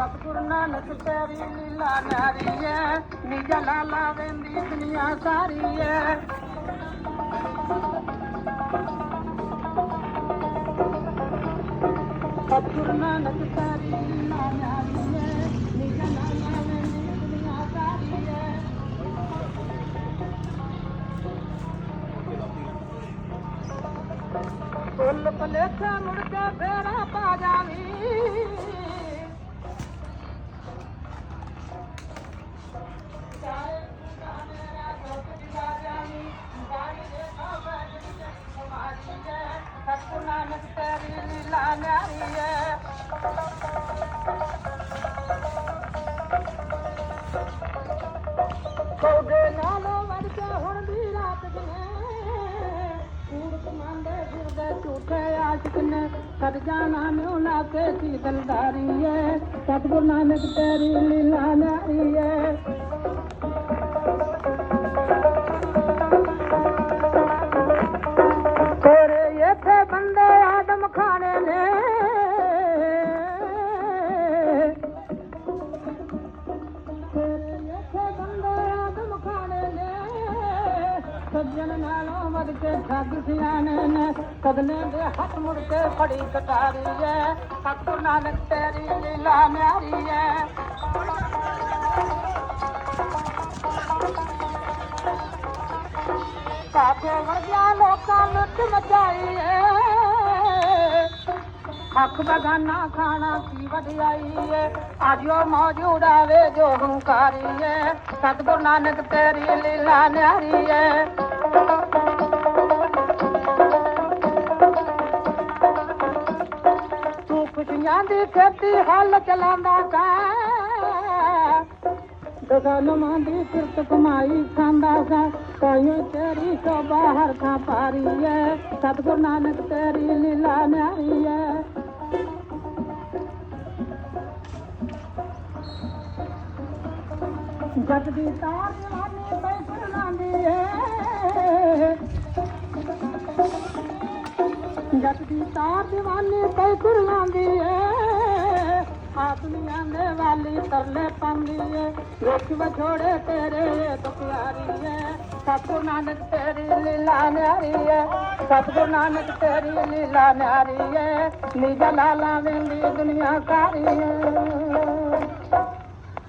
ਨਾਨਕ ਤੇਰੀ ਲੀਲਾ ਨਾਰੀ ਐ ਨਿਜ ਲਾਲਾ ਵੇਂਦੀ ਦੁਨੀਆ ਸਾਰੀ ਐ ਸਤਿਗੁਰੂ ਨਾਨਕ ਤੇਰੀ ਲੀਲਾ ਨਾਰੀ ਐ ਨਿਜ ਲਾਲਾ ਵੇਂਦੀ ਨਾਨਕ ਤੇਰੀ ਲੀਲਾ ਨਿਆਰੀ ਹੈ ਸੌਦੇ ਨਾਲੋਂ ਵੜ ਕੇ ਹੁਣ ਦੀ ਰਾਤ ਜਨੇ ਕੂੜ ਕਮਾਂਦੇ ਫਿਰਦੇ ਝੂਠੇ ਆਸ਼ਿਕ ਨੇ ਸਦ ਜਾਣਾ ਮਿਉ ਨਾ ਕੇ ਸੀ ਦਲਦਾਰੀ ਏ ਸਤਿਗੁਰ ਨਾਨਕ ਤੇਰੀ ਲੀਲਾ ਨਿਆਰੀ ਏ। ਸੱਜਣ ਨਾਲੋਂ ਵੱਧ ਕੇ ਠੱਗ ਸਿਆਣੇ ਨੇ ਕਦਲੇ ਦੇ ਹੱਥ ਮੁੜ ਕੇ ਫੜੀ ਕਟਾਰੀ ਐ। ਸਤਿਗੁਰ ਨਾਨਕ ਤੇਰੀ ਲੀਲਾ ਨਿਆਰੀ ਐ। ਕਾਫੇ ਵਰਗਿਆ ਲੋਕਾਂ ਲੁੱਟ ਮਚਾਈ ਏ ਹੱਕ ਬਗਾਨਾ ਖਾਣਾ ਕੀ ਵਡਿਆਈ ਏ? ਆਜੋ ਮੌਜੂਦ ਆਵੇ ਜੋ ਹੰਕਾਰੀ ਏ। ਸਤਿਗੁਰ ਨਾਨਕ ਤੇਰੀ ਲੀਲਾ ਨਿਆਰੀ ਏ। ਤੂੰ ਖੁਸ਼ੀਆਂ ਦੀ ਖੇਤੀ ਹੱਲ ਚਲਾਉਂਦਾ ਕਾ ਦਸਾਨਮਾਂ ਦੀ ਕਿਰਤ ਕਮਾਈ ਖਾਂਦਾ ਸਾ। ਕਾਇਓ ਤੇਰੀ ਸੋ ਬਾਹਰ ਖਾ ਪਾਰੀ ਐ ਸਤਿਗੁਰ ਨਾਨਕ ਤੇਰੀ ਲੀਲਾ ਨਿਆਰੀ ਐ ਦੀ ਤਾਰ ਜਵਾਨੀ ਪੈ ਫਰਲਾਂਦੀ ਏ ਜਦ ਦੀ ਤਾਰ ਜਵਾਨੀ ਪੈ ਫਰਲਾਂਦੀ ਏ ਆਦਮੀਆਂ ਦੇ ਵਾਲੀ ਤਰਲੇ ਪਾਉਂਦੀ ਏ ਵੇਖ ਵਿਛੋੜੇ ਤੇਰੇ ਤੋਂ ਪਿਆਰੀ ਏ ਸਤਿਗੁਰ ਨਾਨਕ ਤੇਰੀ ਲੀਲਾ ਨਿਆਰੀ ਏ ਸਤਿਗੁਰ ਨਾਨਕ ਤੇਰੀ ਲੀਲਾ ਨਿਆਰੀ ਏ ਨਿਜ ਲਾਲਾ ਵੇਂਦੀ ਦੁਨੀਆ ਸਾਰੀ ਏ